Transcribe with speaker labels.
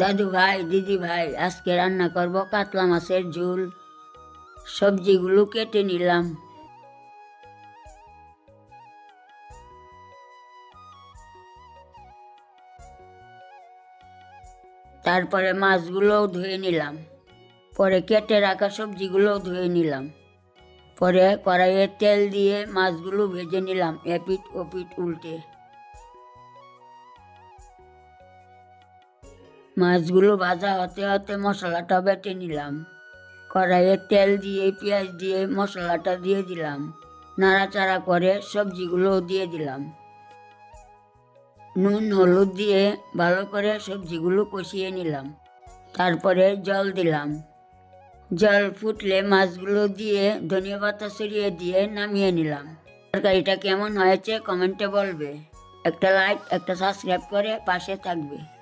Speaker 1: দাদু ভাই, দিদি ভাই, আজকে রান্না করব কাতলা মাছের ঝোল। সবজিগুলো কেটে নিলাম। তারপরে মাছগুলোও ধুয়ে নিলাম। পরে কেটে রাখা সবজিগুলোও ধুয়ে নিলাম। পরে কড়াইয়ে তেল দিয়ে মাছগুলো ভেজে নিলাম এপিট ওপিট উল্টে। মাছগুলো ভাজা হতে হতে মশলাটা বেটে নিলাম। কড়াইয়ে তেল দিয়ে, পেঁয়াজ দিয়ে মশলাটা দিয়ে দিলাম। নাড়াচাড়া করে সবজিগুলো দিয়ে দিলাম। নুন, হলুদ দিয়ে ভালো করে সবজিগুলো কষিয়ে নিলাম। তারপরে জল দিলাম। জল ফুটলে মাছগুলো দিয়ে ধনিয়া পাতা ছড়িয়ে দিয়ে নামিয়ে নিলাম। তরকারিটা কেমন হয়েছে কমেন্টে বলবে। একটা লাইক, একটা সাবস্ক্রাইব করে পাশে থাকবে।